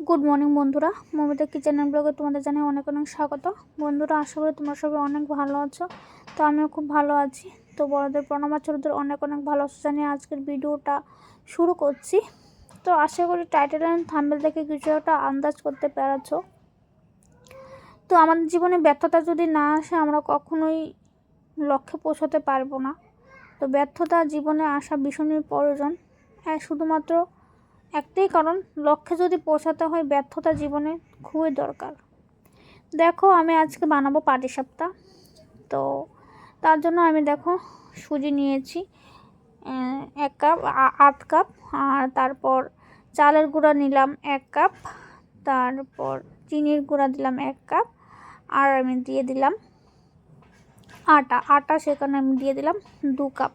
Good morning বন্ধুরা। Momita kitchen and ব্লগে তোমাদের জানাই অনেক অনেক স্বাগত। বন্ধুরা, আশা করি তোমরা সবাই অনেক ভালো আছো। তো আমিও খুব ভালো আছি। তো বড়দের, প্রণাম আর ছোটোদের অনেক অনেক ভালোবাসা জানিয়ে আজকের ভিডিওটা শুরু করছি। তো আশা করি টাইটেল অ্যান্ড থাম্বেল দেখে কিছু একটা আন্দাজ করতে পেরেছ। তো আমাদের জীবনে ব্যর্থতা যদি না আসে, আমরা কখনোই লক্ষ্যে পৌঁছতে পারব না। তো ব্যর্থতা জীবনে আসা ভীষণই প্রয়োজন। হ্যাঁ শুধুমাত্র একটাই কারণ, লক্ষ্যে যদি পৌঁছাতে হয় ব্যর্থতা জীবনে খুবই দরকার। দেখো, আমি আজকে বানাবো পাটি পাটিসাপটা তো তার জন্য আমি দেখো, সুজি নিয়েছি এক কাপ আধ কাপ, আর তারপর চালের গুঁড়া নিলাম এক কাপ, তারপর চিনির গুঁড়া দিলাম এক কাপ, আর আমি দিয়ে দিলাম আটা। আটা সেখানে আমি দিয়ে দিলাম দু কাপ।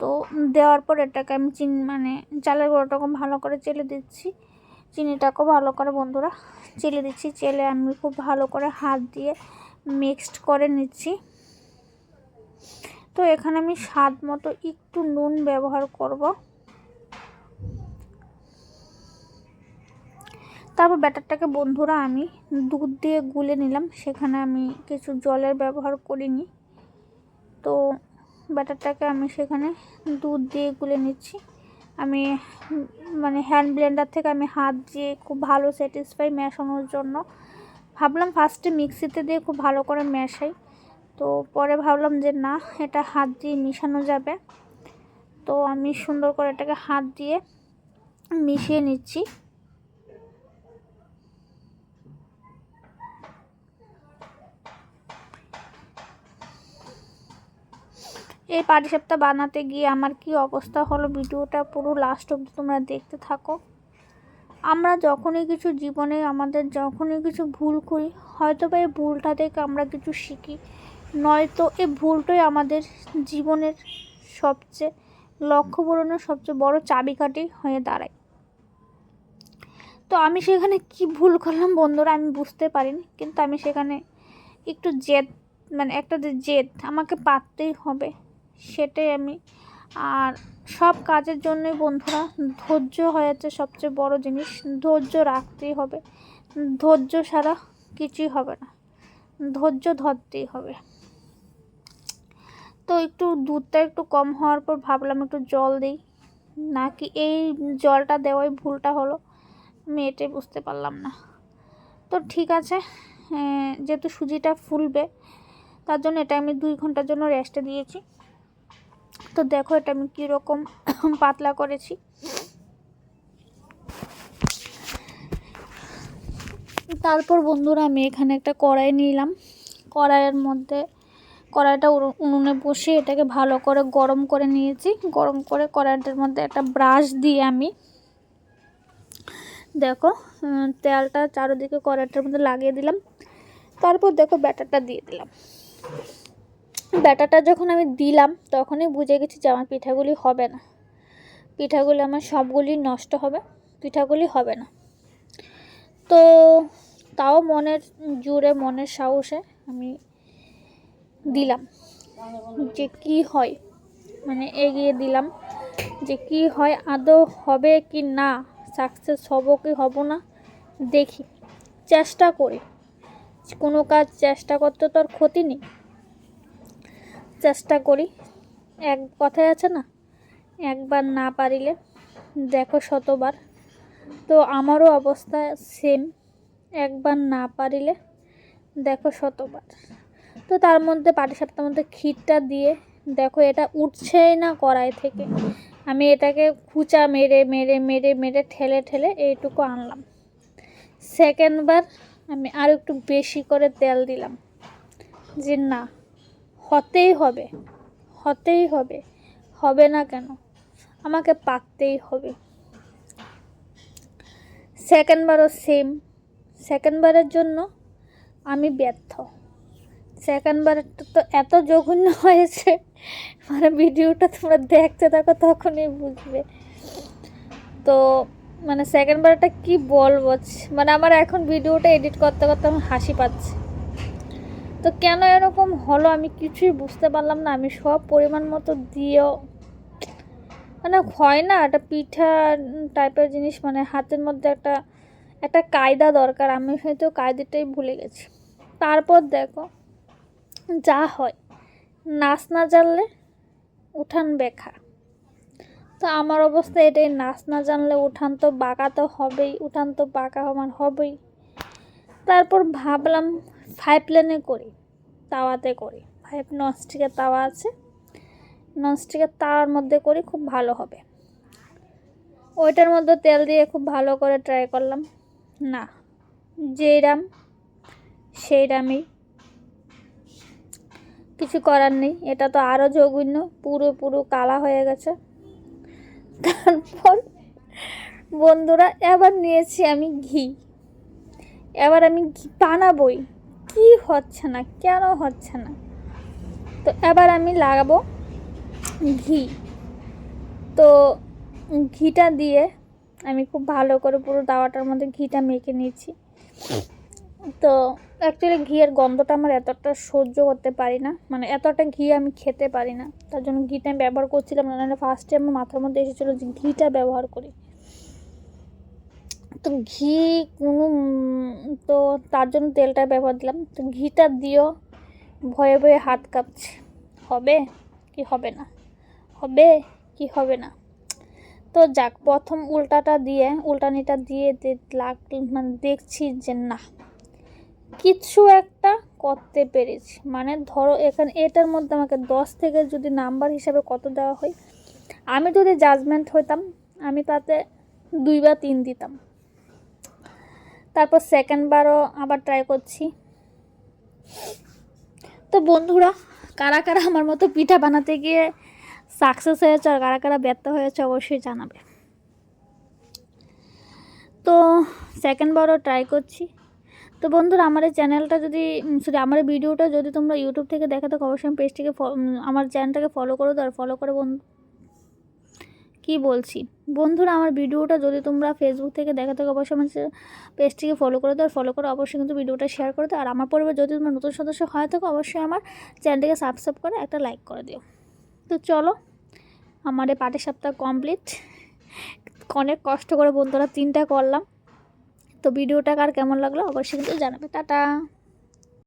তো দেওয়ার পর এটাকে আমি চিনি মানে চালের গুঁড়োটাকে ভালো করে চেলে দিচ্ছি। চিনিটাকেও ভালো করে বন্ধুরা চেলে দিচ্ছি। চেলে আমি খুব ভালো করে হাত দিয়ে মিক্সড করে নিচ্ছি। তো এখানে আমি স্বাদ মতো একটু নুন ব্যবহার করব। তারপর ব্যাটারটাকে বন্ধুরা আমি দুধ দিয়ে গুলে নিলাম। সেখানে আমি কিছু জলের ব্যবহার করিনি। তো ব্যাটারটাকে আমি সেখানে দুধ দিয়ে গুলে নিচ্ছি। আমি মানে হ্যান্ড ব্লেন্ডার থেকে আমি হাত দিয়ে খুব ভালো স্যাটিসফাই মেশানোর জন্য ভাবলাম ফার্স্টে মিক্সিতে দিয়ে খুব ভালো করে মেশাই। তো পরে ভাবলাম যে না, এটা হাত দিয়ে মিশানো যাবে। তো আমি সুন্দর করে এটাকে হাত দিয়ে মিশিয়ে নিচ্ছি। এই পাটিসাপটা বানাতে গিয়ে আমার কি অবস্থা হলো? ভিডিওটা পুরো লাস্ট অবধি তোমরা দেখতে থাকো। আমরা যখনই কিছু জীবনে আমাদের যখনই কিছু ভুল করি হয়তো বা এই ভুলটা থেকে আমরা কিছু শিখি। নয়তো এই ভুলটাই আমাদের জীবনের সবচেয়ে লক্ষ্য পূরণের সবচেয়ে বড় চাবিকাঠি হয়ে দাঁড়ায়। তো আমি সেখানে কি ভুল করলাম বন্ধুরা আমি বুঝতে পারিনি, কিন্তু আমি সেখানে একটু জেদ মানে একটা যে জেদ আমাকে পারতেই হবে। সেটাই আমি। আর সব কাজের জন্যই বন্ধুরা ধৈর্য হয়েছে সবচেয়ে বড় জিনিস। ধৈর্য রাখতেই হবে। ধৈর্য ছাড়া কিছুই হবে না। ধৈর্য ধরতেই হবে। তো একটু দুধটা একটু কম হওয়ার পর ভাবলাম একটু জল দিই। নাকি এই জলটা দেওয়াই ভুলটা হলো। আমি এটাই বুঝতে পারলাম না। তো ঠিক আছে যেহেতু সুজিটা ফুলবে, তার জন্য এটা আমি দুই ঘণ্টার জন্য রেস্টে দিয়েছি। তো দেখো এটা আমি কীরকম পাতলা করেছি। তারপর বন্ধুরা আমি এখানে একটা কড়াই নিলাম। কড়াইয়ের মধ্যে কড়াইটা উনুনে বসে এটাকে ভালো করে গরম করে নিয়েছি। গরম করে কড়াইটার মধ্যে একটা ব্রাশ দিয়ে আমি দেখো তেলটা চারোদিকে কড়াইটার মধ্যে লাগিয়ে দিলাম। তারপর দেখো ব্যাটারটা দিয়ে দিলাম। ব্যাটারটা যখন আমি দিলাম, তখনই বুঝে গেছি যে আমার পিঠাগুলি হবে না। পিঠাগুলি আমার সবগুলি নষ্ট হবে, পিঠাগুলি হবে না। তো তাও মনের জুড়ে মনের সাহসে আমি দিলাম যে কি হয়। মানে এগিয়ে দিলাম যে কি হয়, আদৌ হবে কি না সাকসেস হব কি হব না, দেখি। চেষ্টা করি। কোনো কাজ চেষ্টা করতে তো আর ক্ষতি নেই। চেষ্টা করি। এক কথায় আছে না, একবার না পারিলে দেখো শতবার। তো আমারও অবস্থা সেম একবার না পারিলে দেখো শতবার। তো তার মধ্যে পাটিসাপটার মধ্যে ক্ষীরটা দিয়ে দেখো এটা উঠছেই না কড়াই থেকে। আমি এটাকে খুচা মেরে মেরে মেরে মেরে ঠেলে ঠেলে এইটুকু আনলাম। সেকেন্ডবার আমি আর একটু বেশি করে তেল দিলাম। যে না হতেই হবে হতেই হবে হবে না কেন? আমাকে পারতেই হবে। সেকেন্ডবারও সেম সেকেন্ডবারের জন্য আমি ব্যর্থ। সেকেন্ডবারেরটা তো এত জঘন্য হয়েছে। মানে ভিডিওটা তোমরা দেখতে থাকো, তখনই বুঝবে। তো মানে সেকেন্ডবারটা কি বলব? মানে আমার এখন ভিডিওটা এডিট করতে করতে আমার হাসি পাচ্ছে। তো কেন এরকম হলো আমি কিছুই বুঝতে পারলাম না। আমি সব পরিমাণ মতো দিয়েও মানে হয় না, একটা পিঠা টাইপের জিনিস মানে হাতের মধ্যে একটা একটা কায়দা দরকার। আমি হয়তো কায়দাটাই ভুলে গেছি। তারপর দেখো, যা হয়, নাচ না জানলে উঠান বেখা তো আমার অবস্থা এটাই, নাচ না জানলে উঠান তো বাঁকা তো হবেই, উঠান তো বাঁকা আমার হবেই। তারপর ভাবলাম ফাইভ প্লেনে করি, তাওয়াতে করি। ফাইভ ননস্টিকের তাওয়া আছে। ননস্টিকের তাওয়ার মধ্যে করি, খুব ভালো হবে। ওইটার মধ্যে তেল দিয়ে খুব ভালো করে ট্রাই করলাম। না, যেই রাম, সেই রামই। কিছু করার নেই, এটা তো আরও জঘন্য, পুরো পুরো কালা হয়ে গেছে। তারপর বন্ধুরা, এবার নিয়েছি আমি ঘি। এবার আমি ঘি বানাবই। কি হচ্ছে না? কেন হচ্ছে না? তো এবার আমি লাগাবো ঘি। তো ঘিটা দিয়ে আমি খুব ভালো করে পুরো দাওয়াটার মধ্যে ঘিটা মেখে নিয়েছি তো অ্যাকচুয়ালি ঘিয়ের গন্ধটা আমার এতটা সহ্য করতে পারি না। মানে এতটা ঘি আমি খেতে পারি না। তার জন্য ঘিটা আমি ব্যবহার করছিলাম না ফার্স্টে আমার মাথার মধ্যে এসেছিল যে ঘিটা ব্যবহার করি। তো ঘি কোনো তো তার জন্য তেলটা ব্যবহার দিলাম। তো ঘিটা দিয়েও ভয়ে ভয়ে হাত কাঁপছে। হবে কি হবে না? হবে কি হবে না? তো যাক, প্রথম উল্টাটা দিয়ে, উল্টানিটা দিয়ে লাগ মানে দেখছি যে না। কিছু একটা করতে পেরেছি। মানে ধরো এখানে, এটার মধ্যে আমাকে দশ থেকে যদি নাম্বার হিসাবে কত দেওয়া হয়? আমি যদি জাজমেন্ট হইতাম, আমি তাতে দুই বা তিন দিতাম। তারপর সেকেন্ড বারও আবার ট্রাই করছি। তো বন্ধুরা, কারা কারা আমার মতো পিঠা বানাতে গিয়ে সাকসেস হয়েছে আর কারা কারা ব্যর্থ হয়েছে অবশ্যই জানাবে। তো সেকেন্ড বারও ট্রাই করছি। তো বন্ধুরা, আমার এই চ্যানেলটা যদি সরি আমার ভিডিওটা যদি তোমরা ইউটিউব থেকে দেখে থাকো, অবশ্যই পেজটিকে আমার চ্যানেলটাকে ফলো করো আর ফলো করে বন্ধু কী বলছি? বন্ধুরা, আমার ভিডিওটা যদি তোমরা ফেসবুক থেকে দেখে থাকো, অবশ্যই আমার পেজটিকে ফলো করে দাও। ফলো করে অবশ্যই কিন্তু ভিডিওটা শেয়ার করে দাও। আর আমার পরিবার যদি তোমরা নতুন সদস্য হয়ে থাকো, অবশ্যই আমার চ্যানেলটিকে সাবস্ক্রাইব করে একটা লাইক করে দিও। তো চলো, আমার এই পাটি সপ্তাহ কমপ্লিট অনেক কষ্ট করে বন্ধুরা তিনটা করলাম। তো ভিডিওটা কার কেমন লাগল, অবশ্যই কিন্তু জানাবে। টাটা!